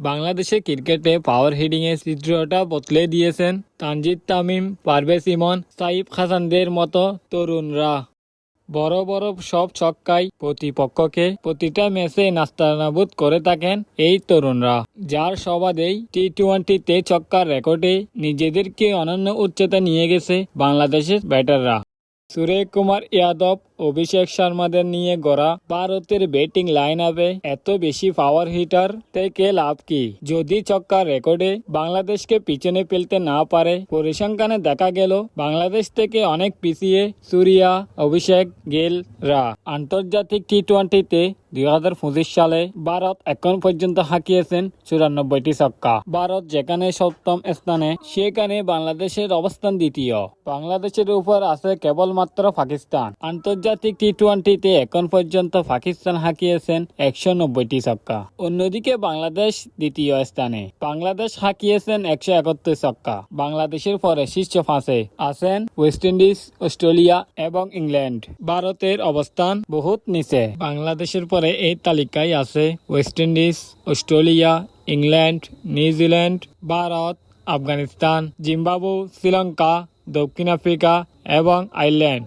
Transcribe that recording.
বাংলাদেশে ক্রিকেটে পাওয়ার হিটিং এর চিত্রটা বদলে দিয়েছেন তানজিদ তামিম, পারভেজ ইমন, সাইফ হাসানদের মতো তরুণরা। বড় বড় সব ছক্কায় প্রতিপক্ষকে প্রতিটা ম্যাচে নাস্তানাবুদ করে থাকেন এই তরুণরা। যার সবাদেই টি টোয়েন্টিতে ছক্কার রেকর্ডে নিজেদেরকে অনন্য উচ্চতা নিয়ে গেছে বাংলাদেশের ব্যাটাররা। সুরেশ কুমার ইয়াদব, অভিষেক শর্মাদের নিয়ে গড়া ভারতের ব্যাটিং লাইন আপে এত বেশি পাওয়ার হিটার থেকে লাভ কি? যদি ছক্কার রেকর্ডে বাংলাদেশকে পিছনে ফেলতে না পারে, পরিসংখ্যানে দেখা গেল বাংলাদেশ থেকে অনেক পিছিয়ে সুরিয়া, অভিষেক গেলরা আন্তর্জাতিক টি টোয়েন্টিতে দুই হাজার পঁচিশ সালে ভারত এখন পর্যন্ত হাঁকিয়েছেন চুরানব্বইটি ছক্কা। ভারত যেখানে সপ্তম স্থানে, সেখানে বাংলাদেশের অবস্থান দ্বিতীয়। বাংলাদেশের উপর আছে কেবলমাত্র পাকিস্তান। আন্তর্জাতিক টি টোয়েন্টিতে এখন পর্যন্ত পাকিস্তান হাঁকিয়েছেন একশো নব্বইটি ছক্কা। অন্যদিকে বাংলাদেশ দ্বিতীয় স্থানে। বাংলাদেশ হাঁকিয়েছেন একশো একাত্তর ছক্কা। বাংলাদেশের পরে শীর্ষ ফাঁসে আছেন ওয়েস্ট ইন্ডিজ, অস্ট্রেলিয়া এবং ইংল্যান্ড। ভারতের অবস্থান বহুত নিচে। বাংলাদেশের পরে এই তালিকায় আছে West Indies, Australia, England, New Zealand, Bharat, Afghanistan Zimbabwe Sri Lanka, দক্ষিণ আফ্রিকা এবং আয়ারল্যান্ড।